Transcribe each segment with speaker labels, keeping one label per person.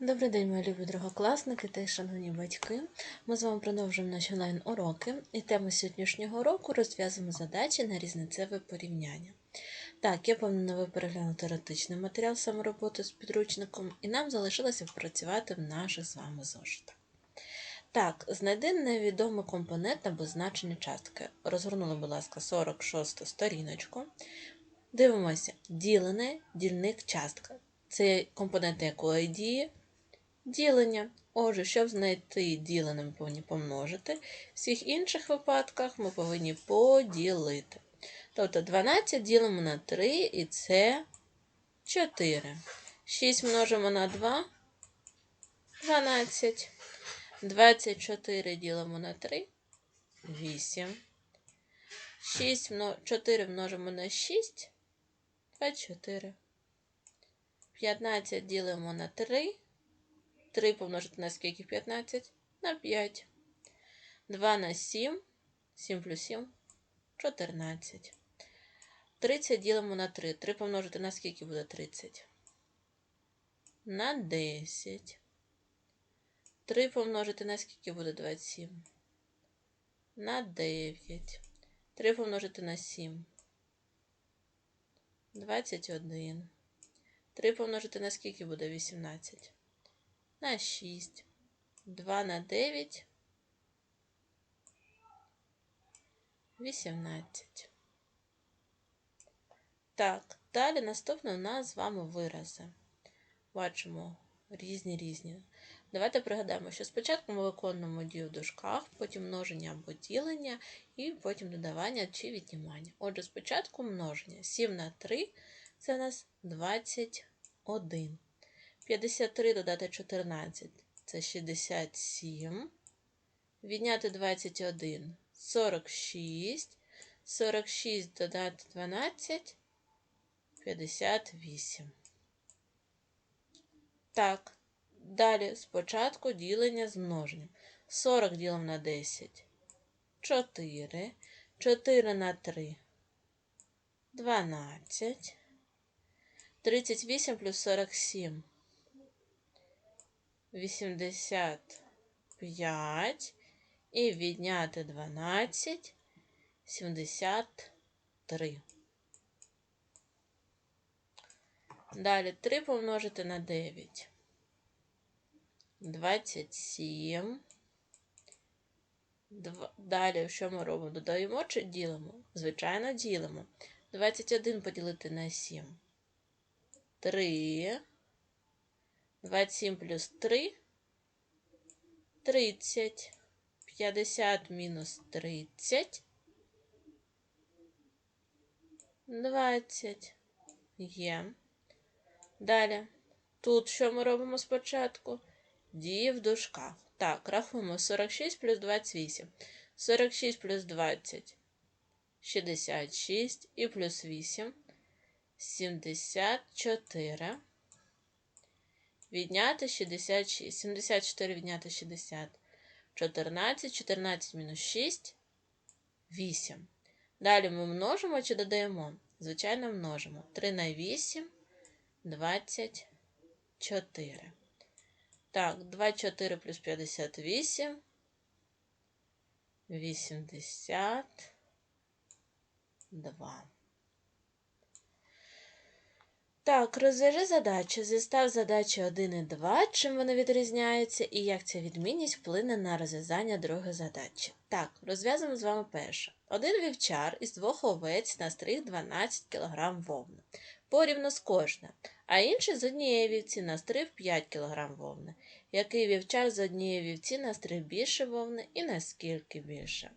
Speaker 1: Добрий день, мої любі другокласники та шановні батьки. Ми з вами продовжуємо наші онлайн-уроки, і тема сьогоднішнього уроку розв'язуємо задачі на різницеве порівняння. Так, я планую переглянути теоретичний матеріал самороботи з підручником, і нам залишилося впрацювати в наших з вами зошитах. Так, знайди невідомий компонент або значення частки. Розгорнули, будь ласка, 46 сторіночку. Дивимося, ділене, дільник, частка. Це компоненти якої дії? Ділення. Отже, щоб знайти ділене, ми повинні помножити. В всіх інших випадках ми повинні поділити. Тобто 12 ділимо на 3 і це 4. 6 множимо на 2 12. 24 ділимо на 3 8. 6 4 множимо на 6 24. 15 ділимо на 3. 3 помножити на скільки 15? На 5. 2 на 7. 7 плюс 7 14. 30 ділимо на 3. 3 помножити на скільки буде 30? На 10. 3 помножити на скільки буде 27? На 9. 3 помножити на 7. 21. 3 помножити на скільки буде 18? На 6. 2 на 9. 18. Так, далі наступне у нас з вами вирази. Бачимо різні різні. Давайте пригадаємо, що спочатку ми виконуємо дію в дужках, потім множення або ділення, і потім додавання чи віднімання. Отже, спочатку множення 7 на 3 це у нас 21. 53 додати 14 це 67. Відняти 21 46. 46 додати 12 58. Так, далі спочатку ділення з множенням. 40 ділимо на 10. 4. 4 на 3. 12. 38 плюс 47. 85 і відняти 12 73. Далі 3 помножити на 9. 27. Далі, що ми робимо? Додаємо чи ділимо? Звичайно, ділимо. 21 поділити на 7. 3. 27 плюс 3 30. 50 мінус 30. 20. Є. Далі. Тут що ми робимо спочатку? Дії в дужках. Так, рахуємо 46 плюс 28. 46 плюс 20. 66 і плюс 8. 74. Відняти 66. 74 відняти 60. 14. 14 мінус 6. 8. Далі ми множимо чи додаємо? Звичайно, множимо. 3 на 8. 24. Так, 24 плюс 58. 82. Так, розв'яжи задачу. Зістав задачі 1 і 2, чим вони відрізняються, і як ця відмінність вплине на розв'язання другої задачі. Так, розв'язуємо з вами перше. Один вівчар із двох овець настриг 12 кг вовни. Порівно з кожним, а інший з однієї вівці настриг 5 кг вовни. Який вівчар з однієї вівці настриг більше вовни і наскільки більше?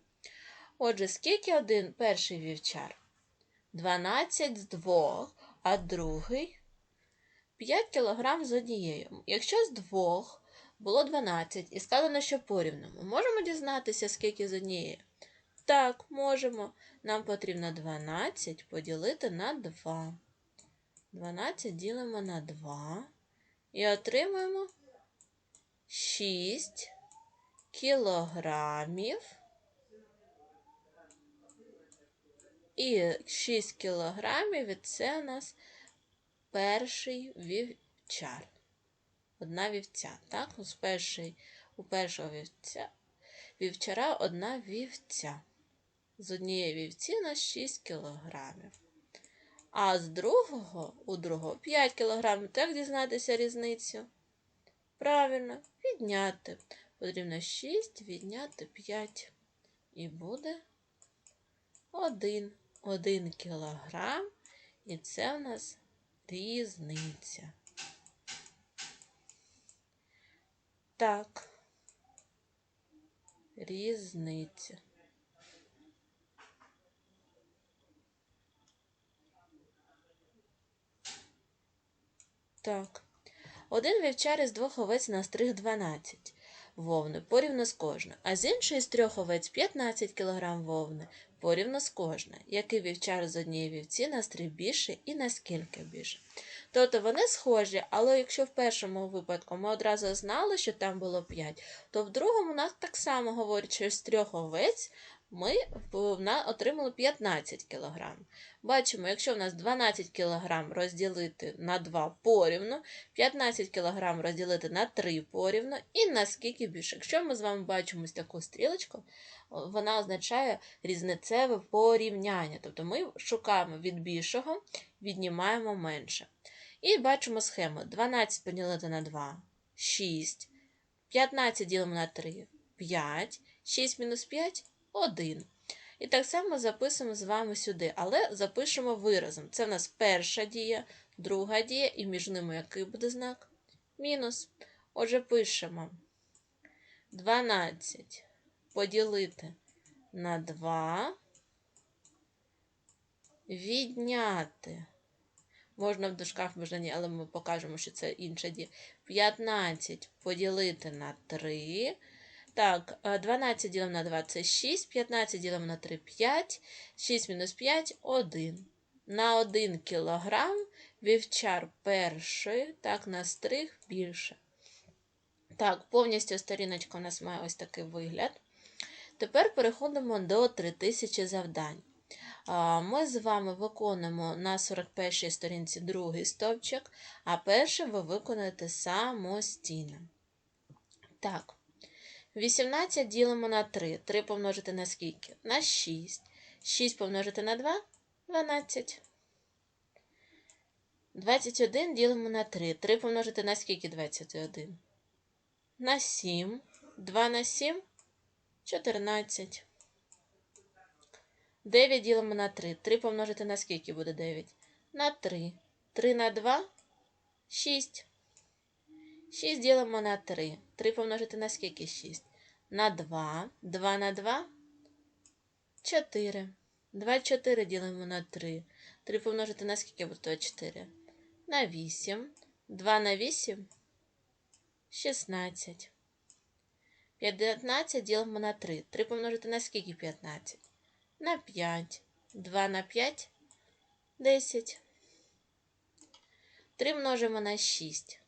Speaker 1: Отже, скільки один перший вівчар? 12 з двох а другий 5 кг з однією. Якщо з двох було 12 і сказано, що порівну, можемо дізнатися, скільки з однієї? Так, можемо. Нам потрібно 12 поділити на 2. 12 ділимо на 2 і отримуємо 6 кілограмів. І 6 кілограмів і це у нас перший вівчар. одна вівця. Так, у, перший, у першого вівця, вівчара одна вівця. З однієї вівці на 6 кілограмів. А з другого у другого 5 кілограмів. Так дізнатися різницю? Правильно, відняти. Потрібно 6 відняти 5. І буде 1. 1 кілограм. І це в нас різниця. Так. Різниця. Так. Один вівчар із двох овець настриг 12 вовни порівну з кожною, а з іншої з трьох овець 15 кг вовни порівну з кожною. Який вівчар з однієї вівці настрій більше і наскільки більше. Тобто вони схожі, але якщо в першому випадку ми одразу знали, що там було 5, то в другому нас так само говорять, що з трьох овець ми отримали 15 кг. Бачимо, якщо в нас 12 кг розділити на 2 порівну, 15 кг розділити на 3 порівну, і наскільки більше. Якщо ми з вами бачимо ось таку стрілочку, вона означає різницеве порівняння. Тобто ми шукаємо від більшого, віднімаємо менше. І бачимо схему: 12 поділити на 2 6, 15 ділимо на 3 5, 6 мінус 5 1. І так само записуємо з вами сюди, але запишемо виразом. Це в нас перша дія, друга дія, і між ними який буде знак? Мінус. Отже, пишемо 12 поділити на 2, відняти. Можна в дужках можна ні, але ми покажемо, що це інша дія. 15 поділити на 3. Так, 12 ділимо на 2 це 6, 15 ділимо на 3 5, 6 мінус 5 1. На 1 кілограм вівчар перший, так, на стриг більше. Так, повністю сторіночка у нас має ось такий вигляд. Тепер переходимо до 3000 завдань. Ми з вами виконуємо на 41 й сторінці другий стовпчик, а перший ви виконаєте самостійно. Так. 18 ділимо на 3. 3 помножити на скільки? На 6. 6 помножити на 2 12. 21 ділимо на 3. 3 помножити на скільки 21? На 7. 2 на 7 14. 9 ділимо на 3. 3 помножити на скільки буде 9? На 3. 3 на 2 6. 6 ділимо на 3. 3 помножити на скільки 6? На 2. 2 на 2 4. 24 ділимо на 3. 3 помножити на скільки буде 24? На 8. 2 на 8 16. 15 ділимо на 3. 3 помножити на скільки 15? На 5. 2 на 5 10. 3 множимо на 6.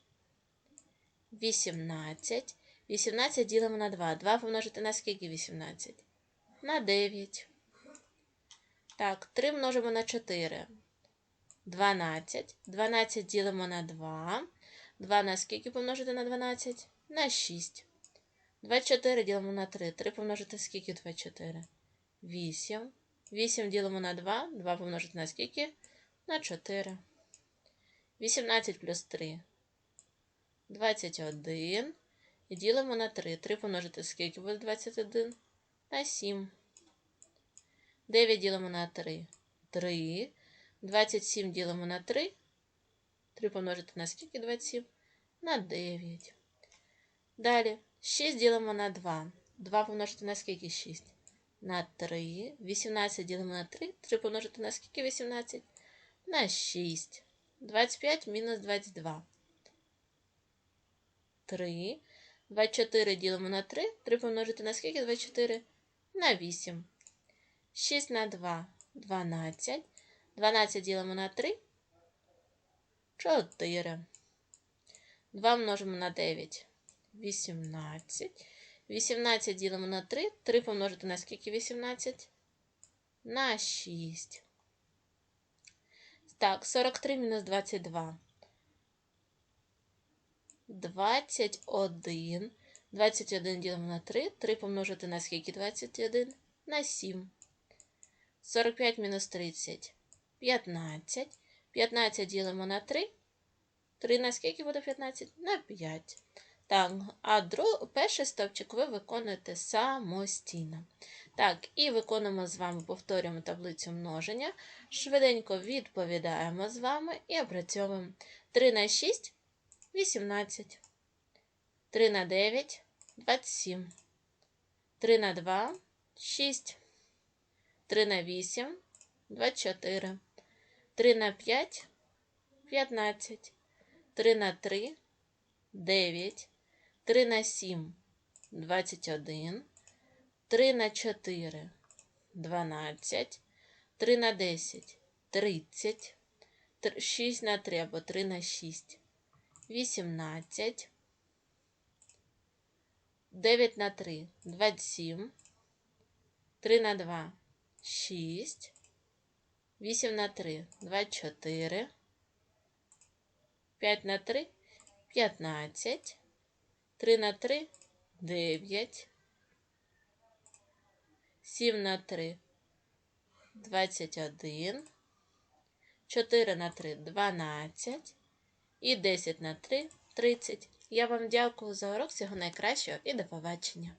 Speaker 1: 18. 18 ділимо на 2. 2 помножити на скільки 18? На 9. Так, 3 множимо на 4. 12. 12 ділимо на 2. 2 на скільки помножити на 12? На 6. 24 ділимо на 3. 3 помножити скільки 24? 8. 8 ділимо на 2. 2 помножити на скільки? На 4. 18 плюс 3. 21. І ділимо на 3. 3 помножити скільки буде 21? На 7. 9 ділимо на 3. 3. 27 ділимо на 3. 3 помножити на скільки 27? На 9. Далі 6 ділимо на 2. 2 помножити на скільки 6? На 3. 18 ділимо на 3. 3 помножити на скільки 18? На 6. 25 мінус 22. 3. 24 ділимо на 3. 3 помножити на скільки 24? На 8. 6 на 2 12. 12 ділимо на 3. 4. 2 множимо на 9. 18. 18 ділимо на 3. 3 помножити на скільки 18? На 6. Так, 43 мінус 22. 21. 21 ділимо на 3. 3 помножити на скільки 21? На 7. 45 мінус 30. 15. 15 ділимо на 3. 3 на скільки буде 15? На 5. Так, а друг, перший стовпчик ви виконуєте самостійно. Так, і виконуємо з вами, повторюємо таблицю множення. Швиденько відповідаємо з вами і опрацьовуємо 3 на 6 18. 3 на 9 27. 3 на 2 6. 3 на 8 24. 3 на 5 15. 3 на 3 9. 3 на 7 21. 3 на 4 12. 3 на 10 30. 6 на 3 або 3 на 6 18. 9 на 3 27. 3 на 2 6. 8 на 3 24. 5 на 3 15. 3 на 3 9. 7 на 3 21. 4 на 3 12. І 10 на 3 30. Я вам дякую за урок. Всього найкращого і до побачення.